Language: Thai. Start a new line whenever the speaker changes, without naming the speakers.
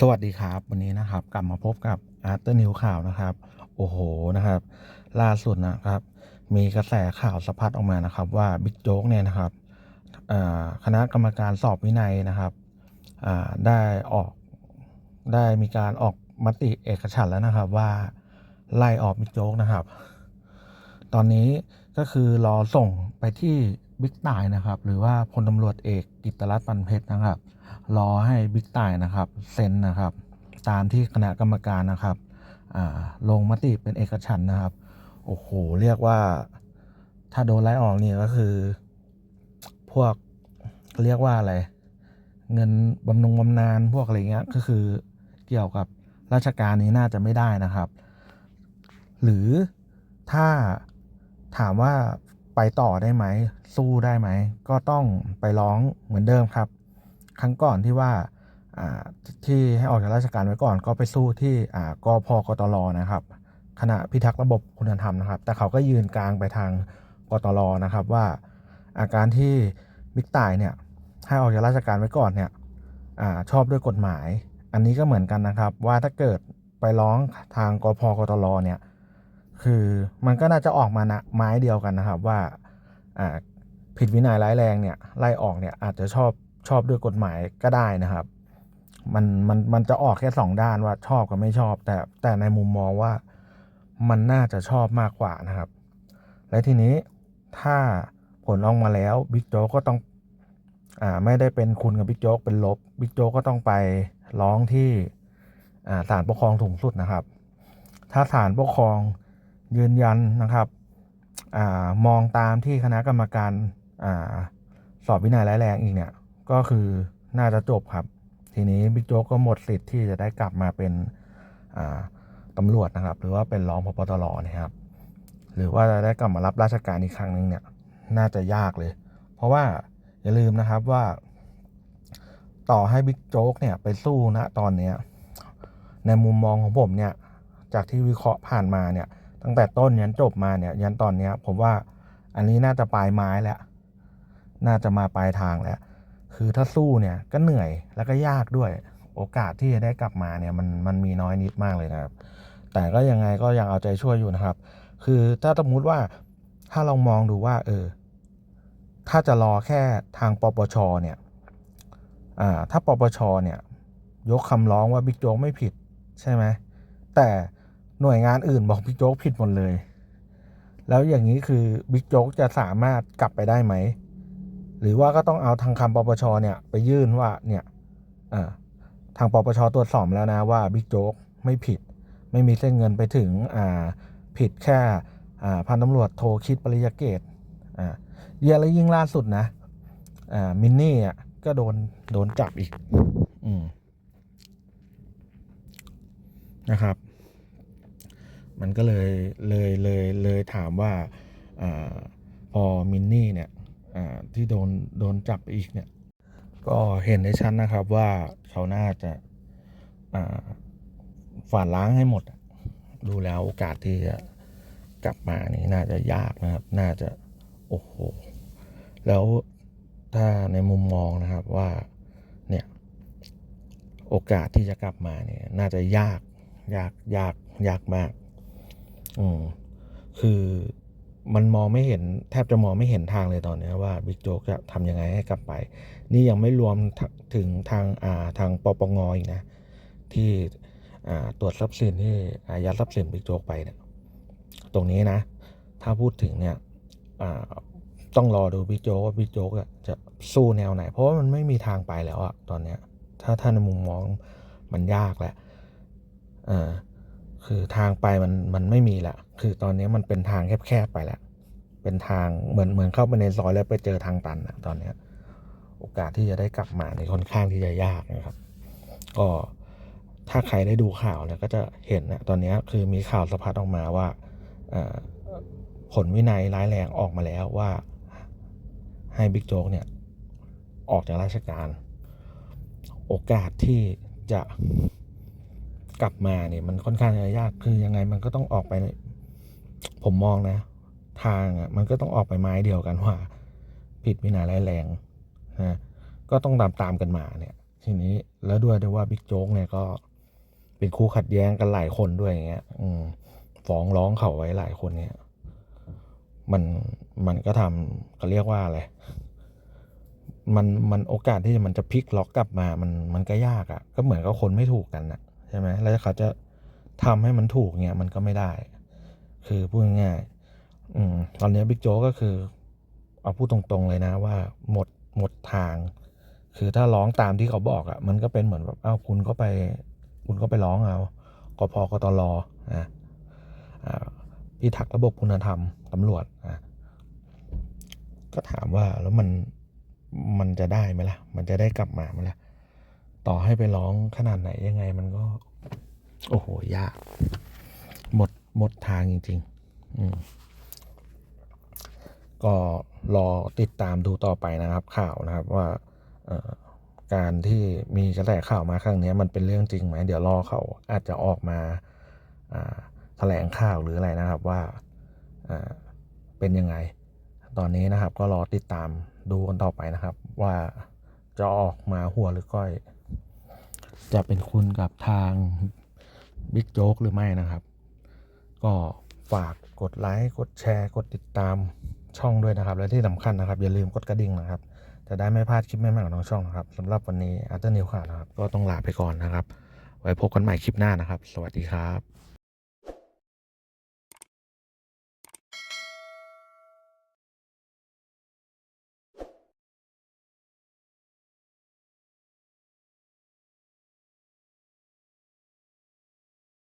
สวัสดีครับ วันนี้นะครับ กลับมาพบกับอาร์ตนิวข่าวนะครับ โอ้โหนะครับ ล่าสุดนะครับ มีกระแสข่าวสะพัดออกมานะครับ ว่าบิ๊กโจ๊กเนี่ยนะครับคณะกรรมการสอบวินัยนะครับได้ออกได้มีการออกมติเอกฉันแล้วนะครับ ว่าไล่ออกบิ๊กโจ๊กนะครับ ตอนนี้ก็คือรอส่งไปที่ บิ๊กต่ายนะครับ หรือว่าพลตำรวจเอกกิตรัตน์ปันเพชรนะครับ รอให้บิ๊กต่ายนะครับเซ็นนะครับ ตามที่คณะกรรมการนะครับลงมติเป็นเอกฉันนะครับ โอ้โห เรียกว่าถ้าโดนไล่ออกเนี่ยก็คือ พวกเรียกว่าอะไร เงินบำนงบำนาญพวกอะไรเงี้ยก็คือเกี่ยวกับราชการนี้น่าจะไม่ได้นะครับ หรือถ้าถามว่า ไปต่อได้ไหม สู้ได้ไหม ก็ต้องไปร้องเหมือนเดิมครับ ครั้งก่อนที่ว่าที่ให้ออกจากราชการไว้ก่อนก็ไปสู้ที่อ่ากพกตรนะครับ คณะพิทักษ์ระบบคุณธรรมนะครับ แต่เขาก็ยืนกลางไปทางกตรนะครับว่าอาการที่บิ๊กต่ายเนี่ยให้ออกจากราชการไว้ก่อนเนี่ยอชอบด้วยกฎหมาย อันนี้ก็เหมือนกันนะครับ ว่าถ้าเกิดไปร้องทางกพกตรเนี่ย คือมันก็น่าจะออกมานะไม้เดียวกันนะครับว่าผิดวินัยร้ายแรงเนี่ยไล่ออกเนี่ยอาจจะชอบชอบด้วยกฎหมายก็ได้นะครับ มันมันมันจะออกแค่สองด้านว่าชอบกับไม่ชอบ แต่แต่ในมุมมองว่ามันน่าจะชอบมากกว่านะครับ และทีนี้ถ้าผลออกมาแล้วบิ๊กโจ๊กก็ต้องอ่าไม่ได้เป็นคุณกับบิ๊กโจ๊กเป็นลบบิ๊กโจ๊กก็ต้องไปร้องที่อ่าศาลปกครองสูงสุดนะครับ ถ้าศาลปกครอง ยืนยันนะครับอมองตามที่คณะกรรมการอสอบวินัยร้ายแรงอีกเนี่ย ก็คือน่าจะจบครับ ทีนี้บิ๊กโจ๊กก็หมดสิทธิ์ที่จะได้กลับมาเป็นตำรวจนะครับ หรือว่าเป็นรองพบตรนะครับ หรือว่าจะได้กลับมารับราชการอีกครั้งหนึ่งเนี่ย น่าจะยากเลย เพราะว่าอย่าลืมนะครับว่า ต่อให้บิ๊กโจ๊กเนี่ยไปสู้ณตอนเนี้ยในมุมมองของผมเนี่ย จากที่วิเคราะห์ผ่านมาเนี่ย ตั้งแต่ต้นยันจบมาเนี่ย ยันตอนเนี้ย ผมว่าอันนี้น่าจะปลายไม้แล้ว น่าจะมาปลายทางแล้ว คือถ้าสู้เนี่ยก็เหนื่อยแล้วก็ยากด้วย โอกาสที่จะได้กลับมาเนี่ยมันมันมีน้อยนิดมากเลยนะครับ แต่ก็ยังไงก็ยังเอาใจช่วยอยู่นะครับ คือถ้าสมมติว่าถ้าเรามองดูว่า เออ ถ้าจะรอแค่ทางปปชเนี่ยอ่าถ้าปปชเนี่ย ยกคำร้องว่าบิ๊กโจ๊กไม่ผิดใช่ไหมแต่ หน่วยงานอื่นบอกบิ๊กโจ๊กผิดหมดเลย แล้วอย่างนี้คือบิ๊กโจ๊กจะสามารถกลับไปได้ไหม หรือว่าก็ต้องเอาทางคำปปชเนี่ยไปยื่นว่าเนี่ยทางปปชตรวจสอบแล้วนะว่าบิ๊กโจ๊กไม่ผิด ไม่มีเส้นเงินไปถึงผิดแค่พันตำรวจโทคิดปริยเกตเยี่ยแล้วยิ่งล่าสุดนะมินนี่อะก็โดนโดนจับอีก อืมนะครับ มันก็เลยเลยเลยเลยถามว่าอพอมินนี่เนี่ยที่โดนโดนจับอีกเนี่ยก็เห็นได้ชัดนนะครับว่าเขาน่าจะอ่าฝานล้างให้หมด ดูแล้วโอกาสที่จะกลับมานี่น่าจะยากนะครับ น่าจะโอ้โหแล้วถ้าในมุมมองนะครับว่าเนี่ยโอกาสที่จะกลับมาเนี่ยน่าจะยากยากยากยากมาก อืมคือมันมองไม่เห็นแทบจะมองไม่เห็นทางเลยตอนนี้ว่าบิ๊กโจ๊กจะทำยังไงให้กลับไป นี่ยังไม่รวมถึงทางอ่าทางปปงอีกนะ ที่อ่าตรวจทรัพย์สินที่อายัดทรัพย์สินบิ๊กโจ๊กไปเนี่ยตรงนี้นะ ถ้าพูดถึงเนี่ยอ่าต้องรอดูบิ๊กโจ๊กว่าบิ๊กโจ๊กจะสู้แนวไหน เพราะว่ามันไม่มีทางไปแล้วอะตอนเนี้ยถ้าถ้าในมุมมองมันยากแหละอ่า คือทางไปมันมันไม่มีละคือตอนนี้มันเป็นทางแคบๆไปแล้วเป็นทางเหมือนเหมือนเข้าไปในซอยแล้วไปเจอทางตันอะตอนเนี้ยโอกาสที่จะได้กลับมาในค่อนข้างที่จะยากนะครับก็ถ้าใครได้ดูข่าวเนี่ยก็จะเห็นนะตอนนี้คือมีข่าวสะพัดออกมาว่าผลวินัยร้ายแรงออกมาแล้วว่าให้บิ๊กโจ๊กเนี่ย ออกจากราชการ โอกาสที่จะ กลับมาเนี่ยมันค่อนข้างจะยากคือยังไงมันก็ต้องออกไป ผมมองนะ ทางอะมันก็ต้องออกไปไม้เดียวกันว่า ผิดวินัยร้ายแรงนะก็ต้องตามตามกันมาเนี่ย ทีนี้แล้วด้วยด้วยว่าบิ๊กโจ๊กเนี่ยก็เป็นคู่ขัดแย้งกันหลายคนด้วยอย่างเงี้ย อืมฟ้องร้องเขาไว้หลายคนเนี่ย มันมันก็ทำเขาเรียกว่าอะไรมันมันโอกาสที่มันจะพลิกล็อกกลับมา มันมันก็ยากอะ่ะ ก็เหมือนกับคนไม่ถูกกันอะ่ะ ใช่ไหมแล้วเขาจะทำให้มันถูกเนี่ยมันก็ไม่ได้ คือพูดง่ายๆอืมตอนนี้บิ๊กโจ๊กก็คือ เอาพูดตรงๆเลยนะว่าหมดหมดทาง คือถ้าร้องตามที่เขาบอกอะ่ะ มันก็เป็นเหมือนแบบเอ้าคุณก็ไป คุณก็ไปร้องเอากพกตรอะอ่าพิทักษ์ระบบคุณธรรมตำรวจอะก็ถามว่าแล้วมันมันจะได้ไหมล่ะ มันจะได้กลับมาไหมล่ะ ต่อให้ไปร้องขนาดไหนยังไงมันก็ โอ้โห ยาก หมดหมดทางจริงๆอืมก็รอติดตามดูต่อไปนะครับ ข่าวนะครับว่าการที่มีกระแสข่าวมาครั้งนี้มันเป็นเรื่องจริงไหม เดี๋ยวรอเขาอาจจะออกมาแถลงข่าวหรืออะไรนะครับว่าอ่าเป็นยังไง ตอนนี้นะครับก็รอติดตามดูกันต่อไปนะครับ ว่าจะออกมาหัวหรือก้อย จะเป็นคุณกับทางบิ๊กโจ๊กหรือไม่นะครับ ก็ฝากกดไลค์กดแชร์กดติดตามช่องด้วยนะครับ และที่สำคัญนะครับ อย่าลืมกดกระดิ่งนะครับ จะได้ไม่พลาดคลิปใหม่ๆของทางช่องนะครับสำหรับวันนี้อาร์เตอร์นิวข่านะครับ ก็ต้องลาไปก่อนนะครับ ไว้พบกันใหม่คลิปหน้านะครับ สวัสดีครับ